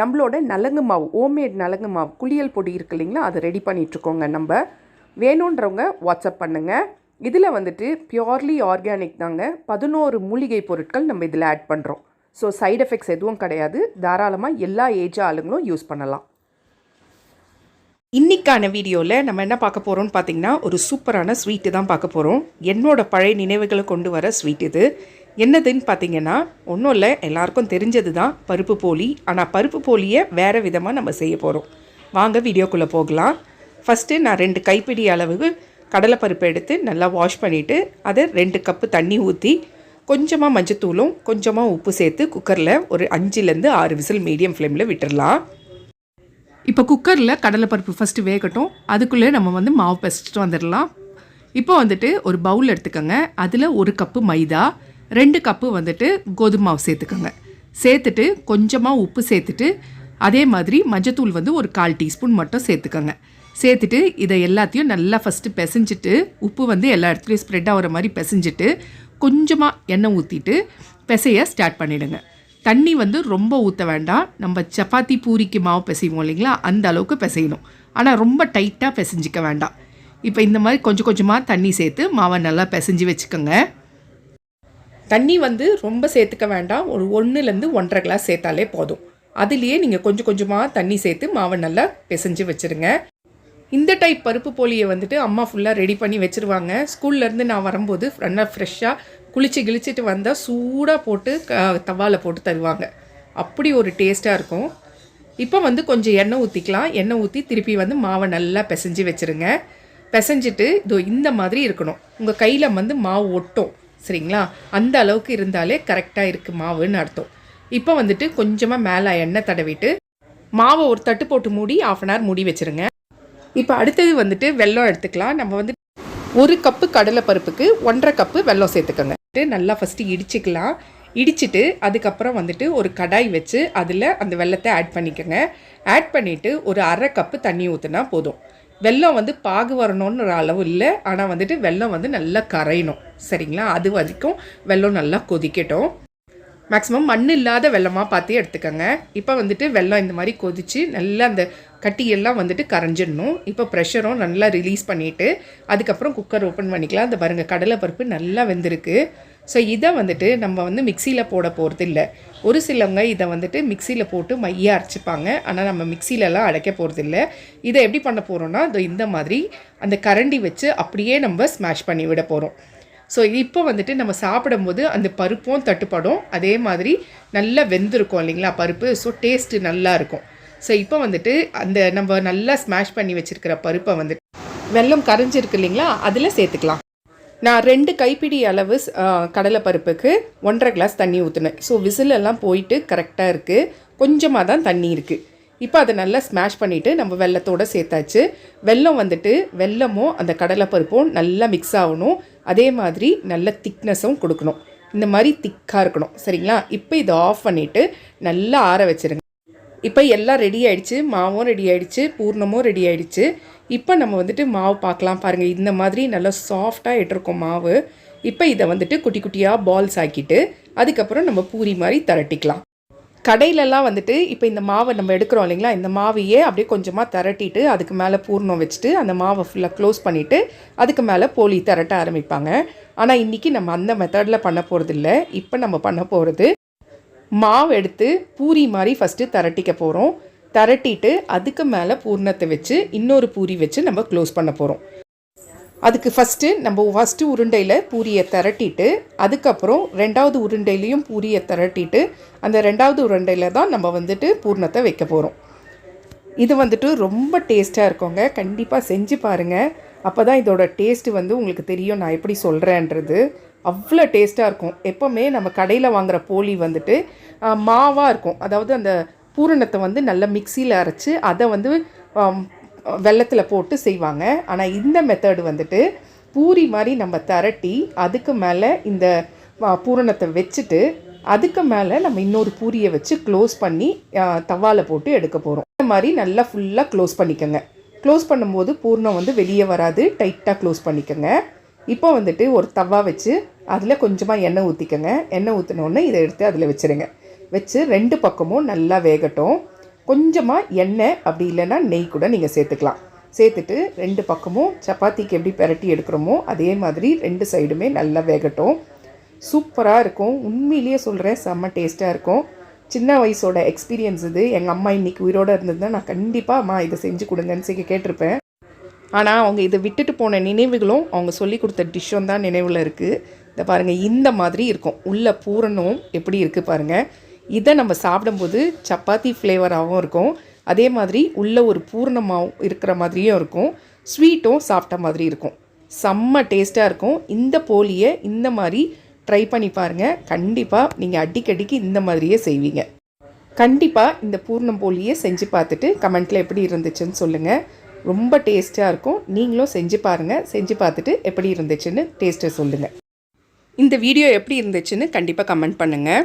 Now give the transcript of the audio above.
நம்மளோட நலங்கு மாவு ஹோம்மேட் நலங்கு மாவு குளியல் பொடி இருக்கு இல்லைங்களா? அதை ரெடி பண்ணிகிட்ருக்கோங்க நம்ம. வேணுன்றவங்க வாட்ஸ்அப் பண்ணுங்கள் இதில் வந்துட்டு பியோர்லி ஆர்கானிக் தாங்க. பதினோரு மூலிகை பொருட்கள் நம்ம இதில் ஆட் பண்ணுறோம் ஸோ சைடு எஃபெக்ட்ஸ் எதுவும் கிடையாது. தாராளமாக எல்லா ஏஜ் ஆளுங்களும் யூஸ் பண்ணலாம். இன்றைக்கான வீடியோவில் நம்ம என்ன பார்க்க போகிறோம்னு பார்த்திங்கன்னா ஒரு சூப்பரான ஸ்வீட்டு தான் பார்க்க போகிறோம் என்னோடய பழைய நினைவுகளை கொண்டு வர ஸ்வீட் இது. என்னதுன்னு பார்த்தீங்கன்னா ஒன்றும் இல்லை எல்லாருக்கும் தெரிஞ்சது தான் பருப்பு போலி. ஆனால் பருப்பு போலியை வேறு விதமாக நம்ம செய்ய போகிறோம் வாங்க வீடியோக்குள்ளே போகலாம். ஃபஸ்ட்டு நான் ரெண்டு கைப்பிடி அளவு கடலைப்பருப்பு எடுத்து நல்லா வாஷ் பண்ணிவிட்டு அதை ரெண்டு கப்பு தண்ணி ஊற்றி கொஞ்சமாக மஞ்சத்தூளும் கொஞ்சமாக உப்பு சேர்த்து குக்கரில் ஒரு அஞ்சுலேருந்து ஆறு விசில் மீடியம் ஃப்ளேமில் விட்டுடலாம் இப்போ குக்கரில் கடலைப்பருப்பு ஃபஸ்ட்டு வேகட்டும். அதுக்குள்ளே நம்ம வந்து மாவு பிசைச்சிட்டு வந்துடலாம். இப்போ வந்துட்டு ஒரு பவுல் எடுத்துக்கோங்க. அதில் ஒரு கப்பு மைதா ரெண்டு கப்பு வந்துட்டு கோதுமை மாவு சேர்த்துக்கோங்க. சேர்த்துட்டு கொஞ்சமாக உப்பு சேர்த்துட்டு அதே மாதிரி மஞ்சத்தூள் வந்து ஒரு கால் டீஸ்பூன் மட்டும் சேர்த்துக்கோங்க. சேர்த்துட்டு இதை எல்லாத்தையும் நல்லா ஃபஸ்ட்டு பிசைஞ்சிட்டு உப்பு வந்து எல்லா இடத்துலையும் ஸ்ப்ரெட் ஆகிற மாதிரி பிசைஞ்சிட்டு கொஞ்சமாக எண்ணெய் ஊற்றிட்டு பிசைய ஸ்டார்ட் பண்ணிவிடுங்க தண்ணி வந்து ரொம்ப ஊற்ற வேண்டாம். நம்ம சப்பாத்தி பூரிக்கு மாவு பிசைவோம் இல்லைங்களா? அந்த அளவுக்கு பிசையணும். ஆனால் ரொம்ப டைட்டாக பிசைஞ்சிக்க வேண்டாம். இப்போ இந்த மாதிரி கொஞ்சம் கொஞ்சமாக தண்ணி சேர்த்து மாவை நல்லா பிசைஞ்சு வச்சுக்கோங்க. தண்ணி வந்து ரொம்ப சேர்த்துக்க வேண்டாம். ஒரு ஒன்றுலேருந்து ஒன்றரை கிளாஸ் சேர்த்தாலே போதும். அதுலேயே நீங்கள் கொஞ்சம் கொஞ்சமாக தண்ணி சேர்த்து மாவை நல்லா பிசைஞ்சு வச்சுருங்க. இந்த டைப் பருப்பு போலியை வந்துட்டு அம்மா ஃபுல்லாக ரெடி பண்ணி வச்சுருவாங்க. ஸ்கூல்லேருந்து நான் வரும்போது நல்லா ஃப்ரெஷ்ஷாக குளிச்சு கிழிச்சிட்டு வந்தால் சூடாக போட்டு க தவாவில் போட்டு தருவாங்க. அப்படி ஒரு டேஸ்ட்டாக இருக்கும். இப்போ வந்து கொஞ்சம் எண்ணெய் ஊற்றிக்கலாம் எண்ணெய் ஊற்றி திருப்பி வந்து மாவை நல்லா பிசைஞ்சு வச்சுருங்க. பிசைஞ்சிட்டு இதோ இந்த மாதிரி இருக்கணும். உங்கள் கையில் வந்து மாவு ஒட்டும். சரிங்களா? அந்த அளவுக்கு இருந்தாலே கரெக்டாக இருக்குது மாவுன்னு அர்த்தம். இப்போ வந்துட்டு கொஞ்சமாக மேலே எண்ணெய் தடவிட்டு மாவை ஒரு தட்டு போட்டு மூடி ஆஃப் அன் ஹவர் மூடி வச்சுருங்க. இப்போ அடுத்தது வந்துட்டு வெல்லம் எடுத்துக்கலாம். நம்ம வந்து ஒரு கப்பு கடலை பருப்புக்கு ஒன்றரை கப்பு வெல்லம் சேர்த்துக்கோங்க. நல்லா ஃபஸ்ட்டு இடிச்சுக்கலாம். இடிச்சிட்டு அதுக்கப்புறம் வந்துட்டு ஒரு கடாய் வச்சு அதில் அந்த வெள்ளத்தை ஆட் பண்ணிக்கோங்க. ஆட் பண்ணிவிட்டு ஒரு அரை கப்பு தண்ணி ஊற்றுனா போதும். வெல்லம் வந்து பாகு வரணும்னு ஒரு அளவு இல்லை. ஆனால் வந்துட்டு வெல்லம் வந்து நல்லா கரையணும். சரிங்களா? அது வரைக்கும் வெல்லம் நல்லா கொதிக்கட்டும். மேக்ஸிமம் மண் இல்லாத வெள்ளமாக பார்த்து எடுத்துக்கோங்க. இப்போ வந்துட்டு வெள்ளம் இந்த மாதிரி கொதித்து நல்லா அந்த கட்டியெல்லாம் வந்துட்டு கரைஞ்சிடணும். இப்போ ப்ரெஷரும் நல்லா ரிலீஸ் பண்ணிவிட்டு அதுக்கப்புறம் குக்கர் ஓப்பன் பண்ணிக்கலாம். அந்த பாருங்கள் கடலைப்பருப்பு நல்லா வெந்திருக்கு. ஸோ இதை வந்துட்டு நம்ம வந்து மிக்சியில் போட போகிறது இல்லை. ஒரு சிலவங்க இதை வந்துட்டு மிக்சியில் போட்டு மையாக அரைச்சிப்பாங்க. ஆனால் நம்ம மிக்சிலலாம் அடைக்க போகிறது இல்லை. இதை எப்படி பண்ண போகிறோன்னா அது இந்த மாதிரி அந்த கரண்டி வச்சு அப்படியே நம்ம ஸ்மாஷ் பண்ணி விட போகிறோம் ஸோ இப்போ வந்துட்டு நம்ம சாப்பிடும்போது அந்த பருப்பும் தட்டுப்படும் அதே மாதிரி நல்லா வெந்திருக்கும் இல்லைங்களா பருப்பு? ஸோ டேஸ்ட்டு நல்லா இருக்கும். ஸோ இப்போ வந்துட்டு அந்த நம்ம நல்லா ஸ்மாஷ் பண்ணி வச்சுருக்கிற பருப்பை வந்துட்டு வெல்லம் கரைஞ்சிருக்கு இல்லைங்களா அதில் சேர்த்துக்கலாம். நான் ரெண்டு கைப்பிடி அளவு கடலைப்பருப்புக்கு ஒன்றரை கிளாஸ் தண்ணி ஊற்றுனேன் ஸோ விசிலெல்லாம் போயிட்டு கரெக்டாக இருக்குது கொஞ்சமாக தான் தண்ணி இருக்குது இப்போ அதை நல்லா ஸ்மாஷ் பண்ணிவிட்டு நம்ம வெள்ளத்தோடு சேர்த்தாச்சு. வெல்லம் வந்துட்டு வெல்லமும் அந்த கடலைப்பருப்பும் நல்லா மிக்ஸ் ஆகணும். அதே மாதிரி நல்ல திக்னஸும் கொடுக்கணும். இந்த மாதிரி திக்காக இருக்கணும். சரிங்களா? இப்போ இதை ஆஃப் பண்ணிவிட்டு நல்லா ஆற வச்சுருங்க. இப்போ எல்லாம் ரெடி ஆகிடுச்சு மாவும் ரெடி ஆகிடுச்சு பூர்ணமும் ரெடி ஆகிடுச்சு இப்போ நம்ம வந்துட்டு மாவு பார்க்கலாம் பாருங்கள் இந்த மாதிரி நல்லா சாஃப்டாக இட்டிருக்கோம் மாவு. இப்போ இதை வந்துட்டு குட்டி குட்டியாக பால்ஸ் ஆக்கிட்டு அதுக்கப்புறம் நம்ம பூரி மாதிரி திரட்டிக்கலாம். கடையிலலாம் வந்துட்டு இப்போ இந்த மாவை நம்ம எடுக்கிறோம் இல்லைங்களா? இந்த மாவையே அப்படியே கொஞ்சமாக திரட்டிட்டு அதுக்கு மேலே பூர்ணம் வச்சுட்டு அந்த மாவை ஃபுல்லாக க்ளோஸ் பண்ணிவிட்டு அதுக்கு மேலே போலி திரட்ட ஆரம்பிப்பாங்க. ஆனால் இன்றைக்கி நம்ம அந்த மெத்தடில் பண்ண போகிறது இல்லை இப்போ நம்ம பண்ண போகிறது மாவு எடுத்து பூரி மாதிரி ஃபஸ்ட்டு திரட்டிக்க போகிறோம் திரட்டிட்டு அதுக்கு மேலே பூர்ணத்தை வச்சு இன்னொரு பூரி வச்சு நம்ம க்ளோஸ் பண்ண போகிறோம் அதுக்கு ஃபஸ்ட்டு நம்ம ஃபஸ்ட்டு உருண்டையில் பூரியை திரட்டிட்டு அதுக்கப்புறம் ரெண்டாவது உருண்டையிலையும் பூரியை திரட்டிட்டு அந்த ரெண்டாவது உருண்டையில் தான் நம்ம வந்துட்டு பூர்ணத்தை வைக்க போகிறோம் இது வந்துட்டு ரொம்ப டேஸ்ட்டாக இருக்குங்க. கண்டிப்பாக செஞ்சு பாருங்கள் அப்போ தான் இதோட டேஸ்ட்டு வந்து உங்களுக்கு தெரியும். நான் எப்படி சொல்கிறேன்றது அவ்வளோ டேஸ்ட்டாக இருக்கும். எப்போவுமே நம்ம கடையில் வாங்குகிற போலி வந்துட்டு மாவாக இருக்கும். அதாவது அந்த பூரணத்தை வந்து நல்லா மிக்சியில் அரைச்சி அதை வந்து வெள்ளத்தில் போட்டு செய்வாங்க. ஆனால் இந்த மெத்தடு வந்துட்டு பூரி மாதிரி நம்ம திரட்டி அதுக்கு மேலே இந்த பூரணத்தை வச்சுட்டு அதுக்கு மேலே நம்ம இன்னொரு பூரியை வச்சு க்ளோஸ் பண்ணி ஆ, தவால போட்டு எடுக்க போகிறோம் இந்த மாதிரி நல்லா ஃபுல்லாக க்ளோஸ் பண்ணிக்கோங்க. க்ளோஸ் பண்ணும்போது பூர்ணம் வந்து வெளியே வராது. டைட்டாக க்ளோஸ் பண்ணிக்கோங்க. இப்போ வந்துட்டு ஒரு தவா வச்சு அதில் கொஞ்சமாக எண்ணெய் ஊற்றிக்கோங்க எண்ணெய் ஊற்றினோடனே இதை எடுத்து அதில் வச்சுருங்க. வச்சு ரெண்டு பக்கமும் நல்லா வேகட்டும். கொஞ்சமாக எண்ணெய் அப்படி இல்லைன்னா நெய் கூட நீங்கள் சேர்த்துக்கலாம். சேர்த்துட்டு ரெண்டு பக்கமும் சப்பாத்திக்கு எப்படி பிரட்டி எடுக்கிறோமோ அதே மாதிரி ரெண்டு சைடுமே நல்லா வேகட்டும். சூப்பராக இருக்கும். உண்மையிலேயே சொல்கிறேன் செம்ம டேஸ்ட்டாக இருக்கும். சின்ன வயசோட எக்ஸ்பீரியன்ஸ் இது. எங்கள் அம்மா இன்றைக்கி உயிரோடு இருந்ததுன்னா நான் கண்டிப்பாக அம்மா இதை செஞ்சு கொடுங்கன்னு சொல்லி கேட்டிருப்பேன். ஆனால் அவங்க இதை விட்டுட்டு போன நினைவுகளும் அவங்க சொல்லி கொடுத்த டிஷ்ஷும் தான் நினைவில் இருக்குது இதை பாருங்கள் இந்த மாதிரி இருக்கும். உள்ள பூரணம் எப்படி இருக்குது பாருங்கள் இதை நம்ம சாப்பிடும்போது சப்பாத்தி ஃப்ளேவராகவும் இருக்கும். அதே மாதிரி உள்ள ஒரு பூர்ணமாகவும் இருக்கிற மாதிரியும் இருக்கும். ஸ்வீட்டும் சாப்பிட்ட மாதிரி இருக்கும். செம்ம டேஸ்ட்டாக இருக்கும். இந்த போலியை இந்த மாதிரி ட்ரை பண்ணி பாருங்கள் கண்டிப்பாக நீங்கள் அடிக்கடிக்கு இந்த மாதிரியே செய்வீங்க. கண்டிப்பாக இந்த பூர்ணம் போலியை செஞ்சு பார்த்துட்டு கமெண்ட்டில் எப்படி இருந்துச்சுன்னு சொல்லுங்கள் ரொம்ப டேஸ்ட்டாக இருக்கும். நீங்களும் செஞ்சு பாருங்கள் செஞ்சு பார்த்துட்டு எப்படி இருந்துச்சுன்னு டேஸ்ட்டை சொல்லுங்கள் இந்த வீடியோ எப்படி இருந்துச்சுன்னு கண்டிப்பாக கமெண்ட் பண்ணுங்கள்